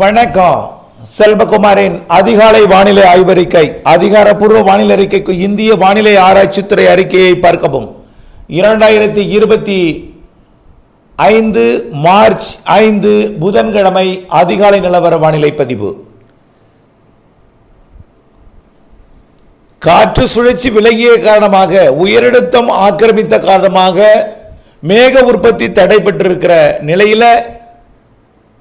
வணக்கம். செல்வகுமாரின் அதிகாலை வானிலை ஆய்வறிக்கை அதிகாரப்பூர்வ வானிலை அறிக்கைக்கு இந்திய வானிலை ஆராய்ச்சித்துறை அறிக்கையை பார்க்கவும். இரண்டாயிரத்தி இருபத்தி ஐந்து மார்ச் ஐந்து புதன்கிழமை அதிகாலை நிலவர வானிலை பதிவு. காற்று சுழற்சி விலகிய காரணமாக உயரழுத்தம் ஆக்கிரமித்த காரணமாக மேக உற்பத்தி தடைபட்டிருக்கிற நிலையில்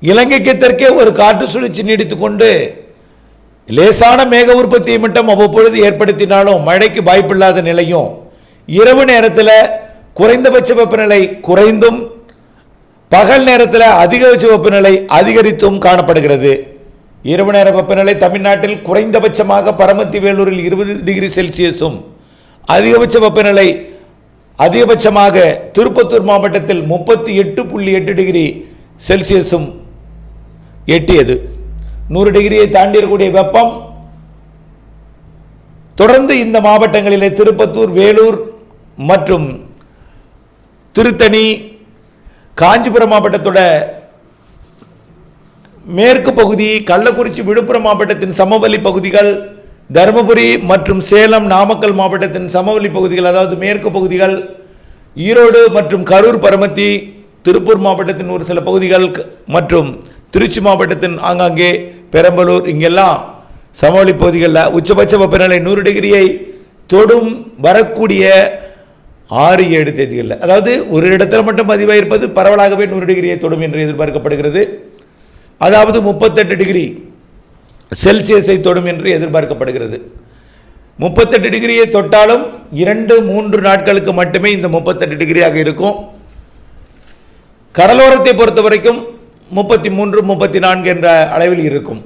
இலங்கைக்கு தெற்கே ஒரு காற்று சுழற்சி நீடித்துக் கொண்டு லேசான மேக உற்பத்தியை மட்டும் அவ்வப்பொழுது ஏற்படுத்தினாலும் மழைக்கு வாய்ப்பில்லாத நிலையும். இரவு நேரத்தில் குறைந்தபட்ச வெப்பநிலை குறைந்தும் பகல் நேரத்தில் அதிகபட்ச வெப்பநிலை அதிகரித்தும் காணப்படுகிறது. இரவு நேர வெப்பநிலை தமிழ்நாட்டில் குறைந்தபட்சமாக பரமத்தி வேலூரில் இருபது டிகிரி செல்சியஸும் அதிகபட்ச வெப்பநிலை அதிகபட்சமாக திருப்பத்தூர் மாவட்டத்தில் முப்பத்தி எட்டு புள்ளி எட்டு டிகிரி செல்சியஸும் எட்டியது. நூறு டிகிரியை தாண்டியக்கூடிய வெப்பம் தொடர்ந்து இந்த மாவட்டங்களிலே திருப்பத்தூர் வேலூர் மற்றும் திருத்தணி காஞ்சிபுரம் மாவட்டத்தோட மேற்கு பகுதி கள்ளக்குறிச்சி விழுப்புரம் மாவட்டத்தின் சமவெளி பகுதிகள் தருமபுரி மற்றும் சேலம் நாமக்கல் மாவட்டத்தின் சமவெளி பகுதிகள் அதாவது மேற்கு பகுதிகள் ஈரோடு மற்றும் கரூர் பரமத்தி திருப்பூர் மாவட்டத்தின் ஒரு சில பகுதிகள் மற்றும் திருச்சி மாவட்டத்தின் ஆங்காங்கே பெரம்பலூர் இங்கெல்லாம் சமவெளி பகுதிகளில் உச்சபட்ச வெப்பநிலை நூறு டிகிரியை தொடும் வரக்கூடிய ஆறு ஏழு தேதிகளில். அதாவது ஒரு இடத்துல மட்டும் பதிவாக இருப்பது பரவலாகவே நூறு டிகிரியை தொடும் என்று எதிர்பார்க்கப்படுகிறது. அதாவது முப்பத்தெட்டு டிகிரி செல்சியஸை தொடும் என்று எதிர்பார்க்கப்படுகிறது. முப்பத்தெட்டு டிகிரியை தொட்டாலும் இரண்டு மூன்று நாட்களுக்கு மட்டுமே இந்த முப்பத்தெட்டு டிகிரியாக இருக்கும். கடலோரத்தை பொறுத்த வரைக்கும் முப்பத்தி மூன்று முப்பத்தி நான்கு என்ற அளவில் இருக்கும்.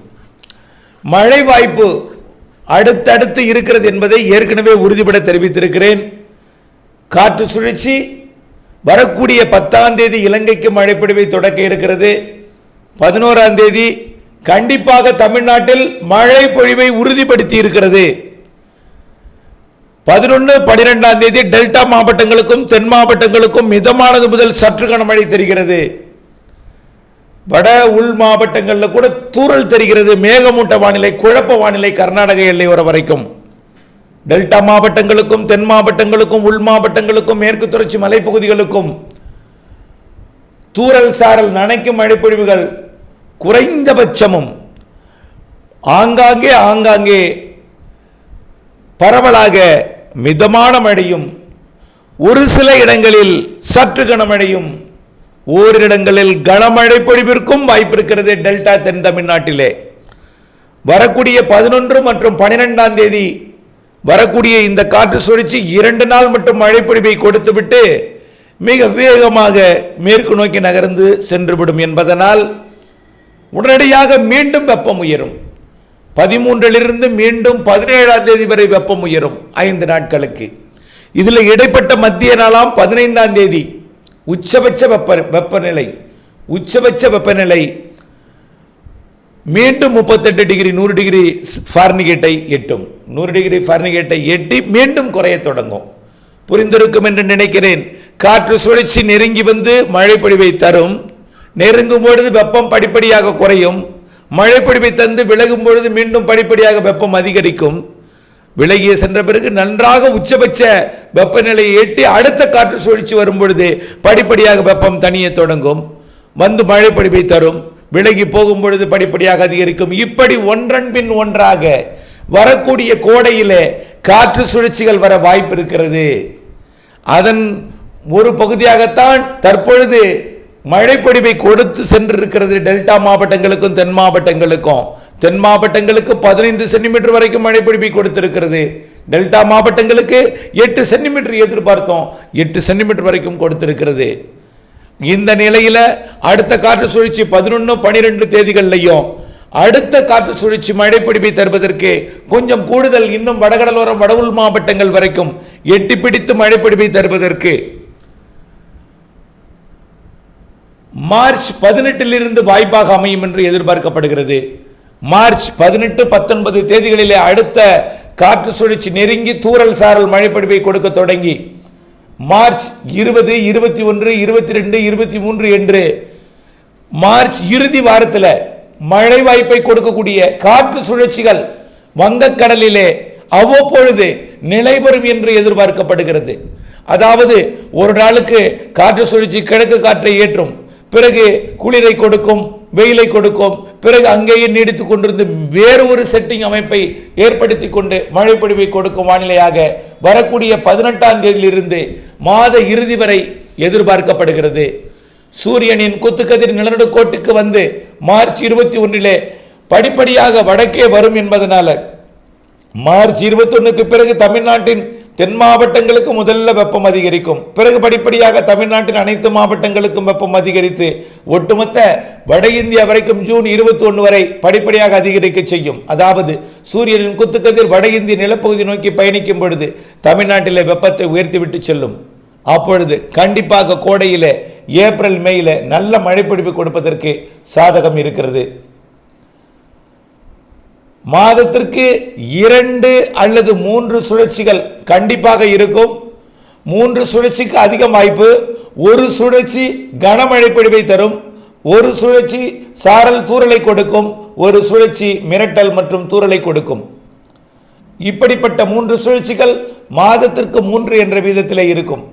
மழை வாய்ப்பு அடுத்தடுத்து இருக்கிறது என்பதை ஏற்கனவே உறுதிபட தெரிவித்திருக்கிறேன். காற்று சுழற்சி வரக்கூடிய பத்தாம் தேதி இலங்கைக்கு மழைப்பொழிவை தொடக்க இருக்கிறது. பதினோராம் தேதி கண்டிப்பாக தமிழ்நாட்டில் மழை பொழிவை உறுதிப்படுத்தி இருக்கிறது. பதினொன்று பனிரெண்டாம் தேதி டெல்டா மாவட்டங்களுக்கும் தென் மாவட்டங்களுக்கும் மிதமானது முதல் சற்று கனமழை தெரிகிறது. வட உள் மாவட்டங்களில் கூட தூரல் தெரிகிறது. மேகமூட்ட வானிலை குழப்ப வானிலை கர்நாடக எல்லையோர வரைக்கும். டெல்டா மாவட்டங்களுக்கும் தென் மாவட்டங்களுக்கும் உள் மாவட்டங்களுக்கும் மேற்கு தொடர்ச்சி மலைப்பகுதிகளுக்கும் தூரல் சாரல் நனைக்கும் மழைப்பொழிவுகள் குறைந்தபட்சமும். ஆங்காங்கே ஆங்காங்கே பரவலாக மிதமான மழையும் ஒரு சில இடங்களில் சற்று கனமழையும் ஓரிடங்களில் கனமழை பொழிவிற்கும் வாய்ப்பு இருக்கிறது டெல்டா தென் தமிழ்நாட்டிலே. வரக்கூடிய பதினொன்று மற்றும் பனிரெண்டாம் தேதி வரக்கூடிய இந்த காற்று சுழற்சி இரண்டு நாள் மட்டும் மழைப்பொழிவை கொடுத்துவிட்டு மிக வேகமாக மேற்கு நோக்கி நகர்ந்து சென்றுவிடும் என்பதனால் உடனடியாக மீண்டும் வெப்பம் உயரும். பதிமூன்றிலிருந்து மீண்டும் பதினேழாம் தேதி வரை வெப்பம் உயரும் ஐந்து நாட்களுக்கு. இதில் இடைப்பட்ட மத்திய நாளாம் பதினைந்தாம் தேதி உச்சபட்ச வெப்ப வெப்பநிலை உச்சபட்ச வெப்பநிலை மீண்டும் முப்பத்தெட்டு டிகிரி நூறு டிகிரி ஃபார்னிகேட்டை எட்டும். நூறு டிகிரி ஃபார்னிகேட்டை எட்டி மீண்டும் குறைய தொடங்கும். புரிந்திருக்கும் என்று நினைக்கிறேன். காற்று சுழற்சி நெருங்கி வந்து மழைப்பொழிவை தரும். நெருங்கும் பொழுது வெப்பம் படிப்படியாக குறையும். மழைப்பொழிவை தந்து விலகும் பொழுது மீண்டும் படிப்படியாக வெப்பம் அதிகரிக்கும். விலகிய சென்ற பிறகு நன்றாக உச்சபட்ச வெப்பநிலையை எட்டி அடுத்த காற்று சுழற்சி வரும் பொழுது படிப்படியாக வெப்பம் தனிய தொடங்கும். வந்து மழைப்பொழிவை தரும். விலகி போகும் பொழுது படிப்படியாக அதிகரிக்கும். இப்படி ஒன்றன் பின் ஒன்றாக வரக்கூடிய கோடையிலே காற்று சுழற்சிகள் வர வாய்ப்பு இருக்கிறது. அதன் ஒரு பகுதியாகத்தான் தற்பொழுது மழைப்பொடிவை கொடுத்து சென்றிருக்கிறது டெல்டா மாவட்டங்களுக்கும் தென் மாவட்டங்களுக்கும். தென் மாவட்டங்களுக்கு பதினைந்து சென்டிமீட்டர் வரைக்கும் மழைப்பொழிவை கொடுத்திருக்கிறது. டெல்டா மாவட்டங்களுக்கு எட்டு சென்டிமீட்டர் எதிர்பார்த்தோம். எட்டு சென்டிமீட்டர் வரைக்கும் கொடுத்திருக்கிறது. இந்த நிலையில் அடுத்த காற்று சுழற்சி பதினொன்று பனிரெண்டு தேதிகள்லையும் அடுத்த காற்று சுழற்சி மழைப்பிடிப்பை தருவதற்கு கொஞ்சம் கூடுதல் இன்னும் வடகடலோரம் வடவுள் மாவட்டங்கள் வரைக்கும் எட்டி பிடித்து மழைப்பிடிப்பை தருவதற்கு மார்ச் பதினெட்டிலிருந்து வாய்ப்பாக அமையும் என்று எதிர்பார்க்கப்படுகிறது. மார்ச் பதினெட்டு பத்தொன்பது தேதிகளிலே அடுத்த காற்று சுழற்சி நெருங்கி தூறல் சாரல் மழைப்படிவை கொடுக்க தொடங்கி மார்ச் இருபது இருபத்தி ஒன்று இருபத்தி ரெண்டு இருபத்தி மூன்று என்று மார்ச் இறுதி வாரத்தில் மழை வாய்ப்பை கொடுக்கக்கூடிய காற்று சுழற்சிகள் வங்கக்கடலிலே அவ்வப்பொழுது நிலைபெறும் என்று எதிர்பார்க்கப்படுகிறது. அதாவது ஒரு நாளுக்கு காற்று சுழற்சி கிழக்கு காற்றை ஏற்றும் பிறகு குளிரை கொடுக்கும் வெயிலை கொடுக்கும். பிறகு அங்கேயே நீடித்து கொண்டிருந்து வேறு ஒரு செட்டிங் அமைப்பை ஏற்படுத்தி கொண்டு மழைப்பொழிவை கொடுக்கும் வானிலையாக வரக்கூடிய பதினெட்டாம் தேதியிலிருந்து மாத இறுதி வரை எதிர்பார்க்கப்படுகிறது. சூரியனின் குத்துக்கதிர் நிலநடுக்கோட்டுக்கு வந்து மார்ச் இருபத்தி ஒன்றிலே படிப்படியாக வடக்கே வரும் என்பதனால மார்ச் இருபத்தொன்னுக்கு பிறகு தமிழ்நாட்டின் தென் மாவட்டங்களுக்கு முதல்ல வெப்பம் அதிகரிக்கும். பிறகு படிப்படியாக தமிழ்நாட்டின் அனைத்து மாவட்டங்களுக்கும் வெப்பம் அதிகரித்து ஒட்டுமொத்த வட இந்தியா வரைக்கும் ஜூன் இருபத்தி ஒன்று வரை படிப்படியாக அதிகரிக்க செய்யும். அதாவது சூரியனின் குத்துக்கதிர் வட இந்திய நிலப்பகுதி நோக்கி பயணிக்கும் பொழுது தமிழ்நாட்டிலே வெப்பத்தை உயர்த்திவிட்டு செல்லும். அப்பொழுது கண்டிப்பாக கோடையில் ஏப்ரல் மேயில நல்ல மழைப்பிடிப்பு கொடுப்பதற்கு சாதகம் இருக்கிறது. மாதத்திற்கு இரண்டு அல்லது மூன்று சுழற்சிகள் கண்டிப்பாக இருக்கும். மூன்று சுழற்சிக்கு அதிக வாய்ப்பு ஒரு சுழற்சி கனமழை பொழிவை தரும் ஒரு சுழற்சி சாரல் தூறலை கொடுக்கும் ஒரு சுழற்சி மிரட்டல் மற்றும் தூறலை கொடுக்கும். இப்படிப்பட்ட மூன்று சுழற்சிகள் மாதத்திற்கு மூன்று என்ற விதத்தில் இருக்கும்.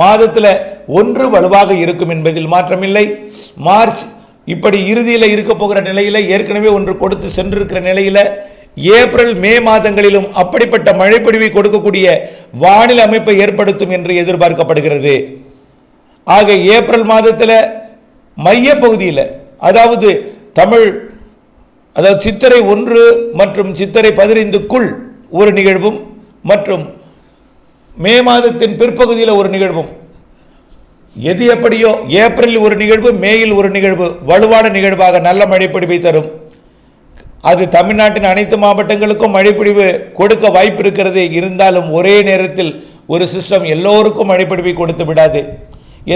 மாதத்தில் ஒன்று வலுவாக இருக்கும் என்பதில் மாற்றமில்லை. மார்ச் இப்படி இறுதியில் இருக்க போகிற நிலையில் ஏற்கனவே ஒன்று கொடுத்து சென்றிருக்கிற நிலையில் ஏப்ரல் மே மாதங்களிலும் அப்படிப்பட்ட மழைப்பொழிவை கொடுக்கக்கூடிய வானிலை அமைப்பை ஏற்படுத்தும் என்று எதிர்பார்க்கப்படுகிறது. ஆக ஏப்ரல் மாதத்தில் மைய பகுதியில் அதாவது தமிழ் அதாவது சித்திரை ஒன்று மற்றும் சித்திரை பதினைந்துக்குள் ஒரு நிகழ்வும் மற்றும் மே மாதத்தின் பிற்பகுதியில் ஒரு நிகழ்வும் எது எப்படியோ ஏப்ரலில் ஒரு நிகழ்வு மேயில் ஒரு நிகழ்வு வலுவான நிகழ்வாக நல்ல மழைப்பிடிவை தரும். அது தமிழ்நாட்டின் அனைத்து மாவட்டங்களுக்கும் மழைப்பிடிவு கொடுக்க வாய்ப்பு இருக்கிறது இருந்தாலும் ஒரே நேரத்தில் ஒரு சிஸ்டம் எல்லோருக்கும் மழைப்பிடிவை கொடுத்து விடாது.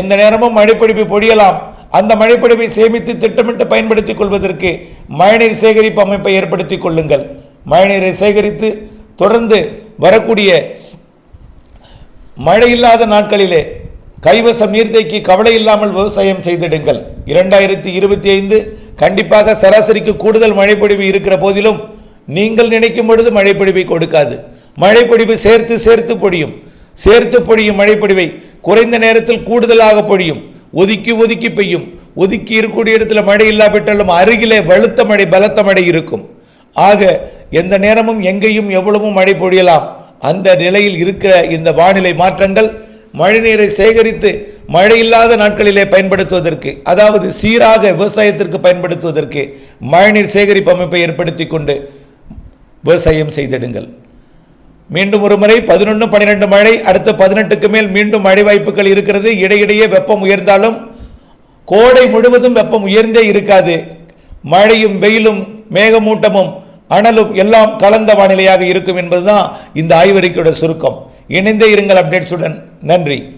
எந்த நேரமும் மழைப்பிடிப்பு பொழியலாம். அந்த மழைப்பிடிவை சேமித்து திட்டமிட்டு பயன்படுத்திக் கொள்வதற்கு மழைநீர் சேகரிப்பு அமைப்பை ஏற்படுத்திக் கொள்ளுங்கள். மழைநீரை சேகரித்து தொடர்ந்து வரக்கூடிய மழை இல்லாத நாட்களிலே கைவசம் நீர்த்தேக்கி கவலை இல்லாமல் விவசாயம் செய்திடுங்கள். இரண்டாயிரத்தி இருபத்தி ஐந்து கண்டிப்பாக சராசரிக்கு கூடுதல் மழைப்பொழிவு இருக்கிற போதிலும் நீங்கள் நினைக்கும் பொழுது மழைப்பொழிவை கொடுக்காது. மழைப்பொழிவு சேர்த்து சேர்த்து பொழியும். சேர்த்து பொழியும் மழைப்பொழிவை குறைந்த நேரத்தில் கூடுதலாக பொழியும். ஒதுக்கி ஒதுக்கி பெய்யும். ஒதுக்கி இருக்கக்கூடிய இடத்துல மழை இல்லாவிட்டாலும் அருகிலே வலுத்த மழை பலத்த மழை இருக்கும். ஆக எந்த நேரமும் எங்கேயும் எவ்வளவும் மழை பொழியலாம். அந்த நிலையில் இருக்கிற இந்த வானிலை மாற்றங்கள் மழைநீரை சேகரித்து மழை இல்லாத நாட்களிலே பயன்படுத்துவதற்கு அதாவது சீராக விவசாயத்திற்கு பயன்படுத்துவதற்கு மழைநீர் சேகரிப்பு அமைப்பை ஏற்படுத்தி கொண்டு விவசாயம் செய்திடுங்கள். மீண்டும் ஒரு முறை பதினொன்று பன்னிரெண்டு மழை அடுத்த பதினெட்டுக்கு மேல் மீண்டும் மழை வாய்ப்புகள் இருக்கிறது. இடையிடையே வெப்பம் உயர்ந்தாலும் கோடை முழுவதும் வெப்பம் உயர்ந்தே இருக்காது. மழையும் வெயிலும் மேகமூட்டமும் அனலும் எல்லாம் கலந்த வானிலையாக இருக்கும் என்பதுதான் இந்த ஆய்வறிக்கையோட சுருக்கம். இணைந்தே இருங்கள் அப்டேட்ஸுடன். நன்றி.